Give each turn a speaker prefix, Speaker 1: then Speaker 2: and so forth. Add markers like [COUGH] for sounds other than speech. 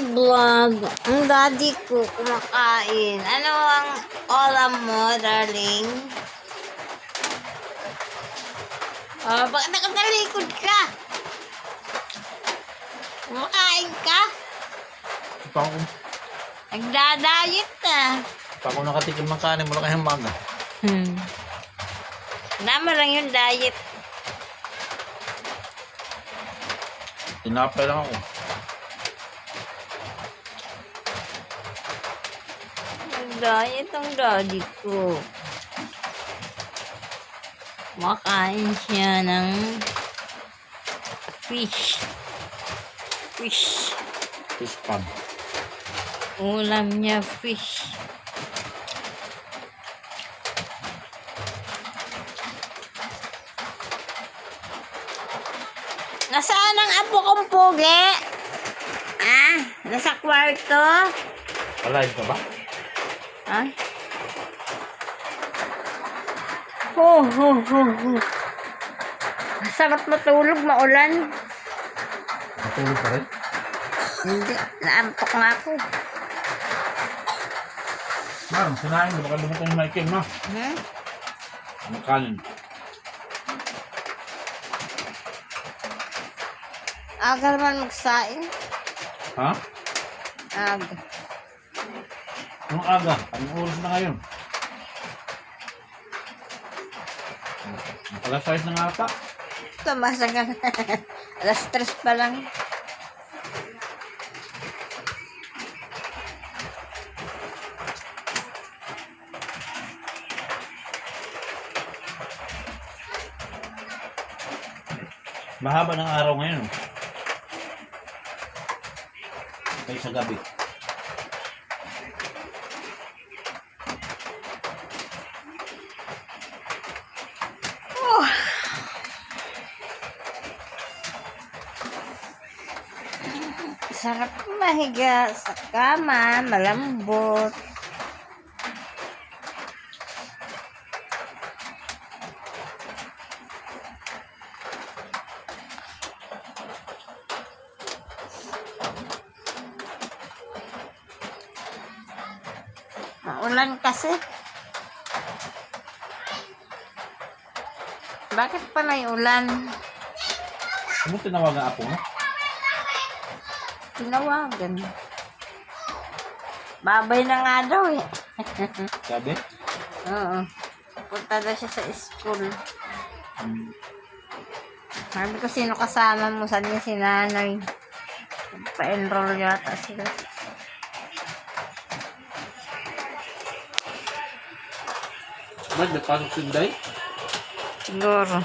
Speaker 1: vlog. Ang daddy ko kumakain. Ano ang olam mo, darling? Oh, bakit nakatalikod ka? Kumakain ka?
Speaker 2: Pa ako,
Speaker 1: Nagdadayet na.
Speaker 2: pa ako nakatikim ng kanin mula kayong maga.
Speaker 1: Hmm. Nama lang yung diet.
Speaker 2: Tinapay lang ako.
Speaker 1: Nag-diet ang daddy ko. Makain siya ng fish. Fish.
Speaker 2: Fish pan.
Speaker 1: Ulam niya fish. Nasaan ang apo kong pugi? Ah, nasa kwarto?
Speaker 2: Alive ka ba?
Speaker 1: Ay. Ho, ho, ho, ho. Sarap matulog, maulan.
Speaker 2: Natulog pa rin?
Speaker 1: Hindi, naantok nga ako.
Speaker 2: Ma'am, sinahin mo. Baka lumutang yung Michael, no?
Speaker 1: Hmm?
Speaker 2: Ang kanin.
Speaker 1: Aga naman magsaing.
Speaker 2: Ha?
Speaker 1: Aga.
Speaker 2: Anong aga? Anong oras na ngayon? Alas 6 na nga ata.
Speaker 1: Tumasa ka na. [LAUGHS] Alas tres pa lang.
Speaker 2: Mahaba ng araw ngayon. oh. Kaya sa gabi.
Speaker 1: Sarap mahiga sa kama, malambot. Maulan kasi. Bakit pa may ulan?
Speaker 2: Ano tinawagan apo mo?
Speaker 1: Tinawagan. Babay na nga daw eh.
Speaker 2: Sabi?
Speaker 1: Oo. Punta daw siya sa school.
Speaker 2: Hmm.
Speaker 1: Sabi ko, sino kasama mo? Sabi niya si nanay. Pa-enroll yata sila.
Speaker 2: Ba't may pasok si Day?
Speaker 1: Siguro.